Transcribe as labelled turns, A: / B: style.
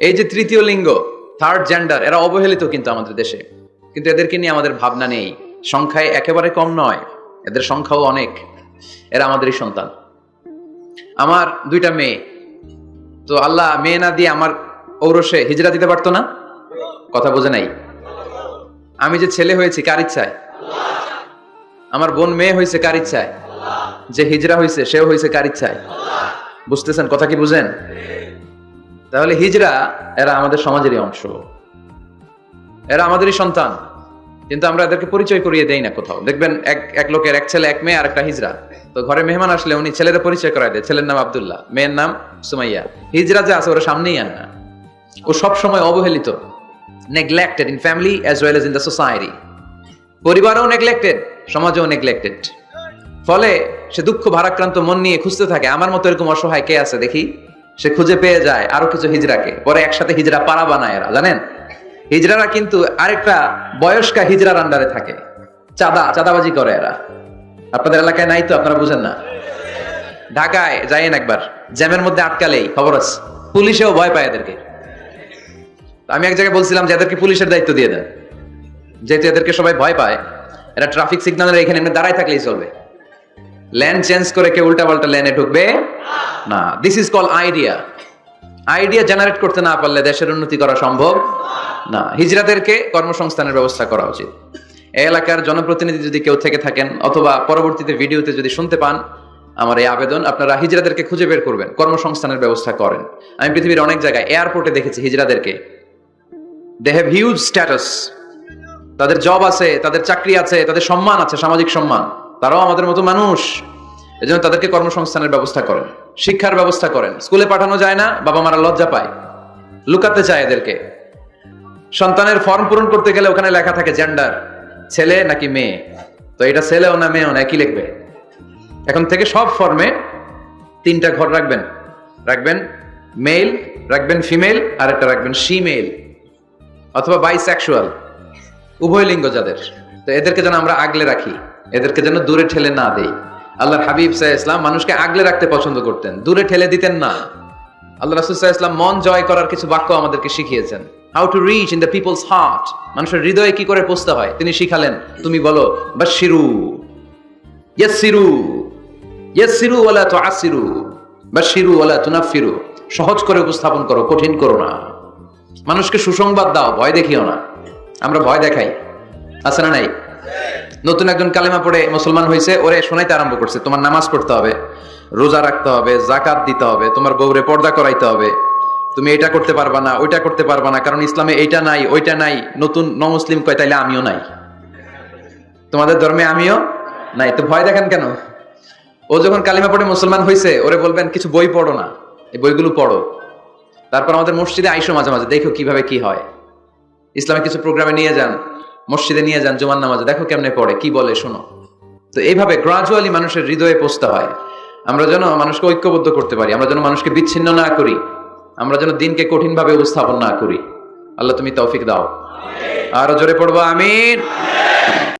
A: এই যে তৃতীয় লিঙ্গ থার্ড জেন্ডার এরা অবহেলিত কিন্তু আমাদের দেশে। কিন্তু এদেরকে নিয়ে আমাদের ভাবনা নেই। সংখ্যায় একেবারে কম নয়, এদের সংখ্যাও অনেক। এরা আমাদেরই সন্তান। আমার দুইটা মেয়ে। তো আল্লাহ মেয়ে না দিয়ে আমার ঔরসে হিজরা দিতে পারতো না? কথা বোঝে নাই। আমি যে ছেলে হয়েছি, কার ইচ্ছায়? আমার বোন মেয়ে হয়েছে, কার ইচ্ছায়? যে হিজরা হয়েছে, সেও হয়েছে, কার ইচ্ছায়? বুঝতেছেন, কথা কি বুঝেন? তাহলে হিজরা এরা আমাদের সমাজেরই অংশ। এরা আমাদেরই সন্তান। কিন্তু আমরা এদেরকে পরিচয় করিয়ে দেই না কোথাও। দেখবেন এক এক লোকের এক ছেলে, এক মেয়ে আর একটা হিজরা। তো ঘরে মেহমান আসলে উনি ছেলেদের পরিচয় করায় দেয়। ছেলের নাম আব্দুল্লাহ, মেয়ের নাম সুমাইয়া। হিজরা যে আছে, ওরা সামনেই আন না। ও সব সময় অবহেলিত neglected in family as well as in the society পরিবারও নেগলেক্টেড সমাজেও নেগলেক্টেড ফলে সে দুঃখ, ভারাক্রান্ত মন নিয়ে খুঁজতে থাকে, আমার মতো এরকম অসহায় কে আছে দেখি? সে খুঁজে পেয়ে যায় আরও কিছু হিজড়াকে। পরে একসাথে হিজড়া পাড়া বানায় এরা, জানেন? হিজড়ারা কিন্তু আরেকটা বয়স্কা হিজড়ার আন্ডারে থাকে। চাঁদা, চাঁদাবাজি করে এরা। আপনাদের এলাকায় নাই তো, আপনারা বুঝেন না। ঢাকায় যাইয়েন একবার। জ্যামের মধ্যে আটকালেই, খবর আছে। পুলিশেও ভয় পায় এদেরকে। আমি এক জায়গায় বলছিলাম যে এদেরকে পুলিশের দায়িত্ব দিয়ে দেন। যেহেতু এদেরকে সবাই ভয় পায়, এরা ট্রাফিক সিগন্যালের এখানে এমনি দাঁড়ায় থাকলেই চলবে। ল্যান্ড চেঞ্জ করে কেউ উল্টা পাল্টা ল্যানে ঢুকবে? না। This is call idea idea generate করতে না পারলে দেশের উন্নতি করা সম্ভব না। হিজরাদেরকে কর্মসংস্থানের ব্যবস্থা করা উচিত। এলাকার জনপ্রতিনিধি যদি কেউ থেকে থাকেন অথবা পরবর্তীতে ভিডিওতে যদি শুনতে পান আমার এই আবেদন, আপনারা হিজরাদেরকে খুঁজে বের করবেন, কর্মসংস্থানের ব্যবস্থা করেন। আমি পৃথিবীর অনেক জায়গায় এয়ারপোর্টে দেখেছি হিজরাদেরকে দে হ্যাভ হিউজ স্ট্যাটাস তাদের জব আছে, তাদের চাকরি আছে, তাদের সম্মান আছে, সামাজিক সম্মান। তারাও আমাদের মতো মানুষ। এজন্য তাদেরকে কর্মসংস্থানের ব্যবস্থা করেন, শিক্ষার ব্যবস্থা করেন। স্কুলে পাঠানো যায় না বাবা মারা লজ্জা পায়। লুকাতে চায় এদেরকে। সন্তানের ফর্ম পূরণ করতে গেলে ওখানে লেখা থাকে জেন্ডার ছেলে নাকি মেয়ে। তো এটা ছেলেও না মেয়েও না, একই লিখবে। এখন থেকে সব ফর্মে তিনটা ঘর রাখবেন। রাখবেন মেল রাখবেন ফিমেল আর একটা রাখবেন শিমেল অথবা বাইসেক্সুয়াল উভয় লিঙ্গ যাদের তো এদেরকে যেন আমরা আগলে রাখি। এদেরকে যেন দূরে ঠেলে না দেই। আল্লাহর হাবিব সাহ ইসলাম মানুষকে আগলে রাখতে পছন্দ করতেন। দূরে ঠেলে দিতেন না। আল্লাহ রাসুল সাহ ইসলাম মন জয় করার কিছু বাক্য আমাদেরকে শিখিয়েছেন। How to reach in the people's heart মানুষের হৃদয়ে কি করে পৌঁছতে হয়? তিনি শিখালেন, তুমি বলো বাশিরু ইয়াসিরু ইয়াসিরু ওয়ালা তুআসিরু বাশিরু ওয়ালা তুনাফিরু সহজ করে উপস্থাপন করো, কঠিন করো না। মানুষকে সুসংবাদ দাও, ভয় দেখিও না। আমরা ভয় দেখাই। আছে না নাই? নতুন একজন কালেমা পড়ে মুসলমান হয়েছে, ওরে শোনাইতে আরম্ভ করছে, তোমার নামাজ পড়তে হবে, রোজা রাখতে হবে জাকাত দিতে হবে, তোমার বউরে পর্দা করাইতে হবে। তুমি এটা করতে পারবা না, ওইটা করতে পারবা না, কারণ ইসলামে এইটা নাই, ওইটা নাই, নতুন ন মুসলিম কয়, তাইলে আমিও নাই। তোমাদের ধর্মে আমিও নাই, তো ভয় দেখেন কেন? ও যখন কালিমা পড়ে মুসলমান হয়েছে ওরে বলবেন, কিছু বই পড়ো না, এই বইগুলো পড়ো। তারপর আমাদের মসজিদে আইসো মাঝে মাঝে, দেখো কীভাবে কি হয়। ইসলামে কিছু প্রোগ্রামে নিয়ে যান মসজিদে নিয়ে যান, জুমার নামাজে। দেখো কেমনে পড়ে, কি বলে, শোনো। তো এইভাবে গ্রাজুয়ালি মানুষের হৃদয়ে পৌঁছতে হয়। আমরা যেন মানুষকে ঐক্যবদ্ধ করতে পারি, আমরা যেন মানুষকে বিচ্ছিন্ন না করি, আমরা যেন দিনকে কঠিনভাবে উপস্থাপন না করি। আল্লাহ তুমি তৌফিক দাও। আরও জোরে পড়ব, আমিন।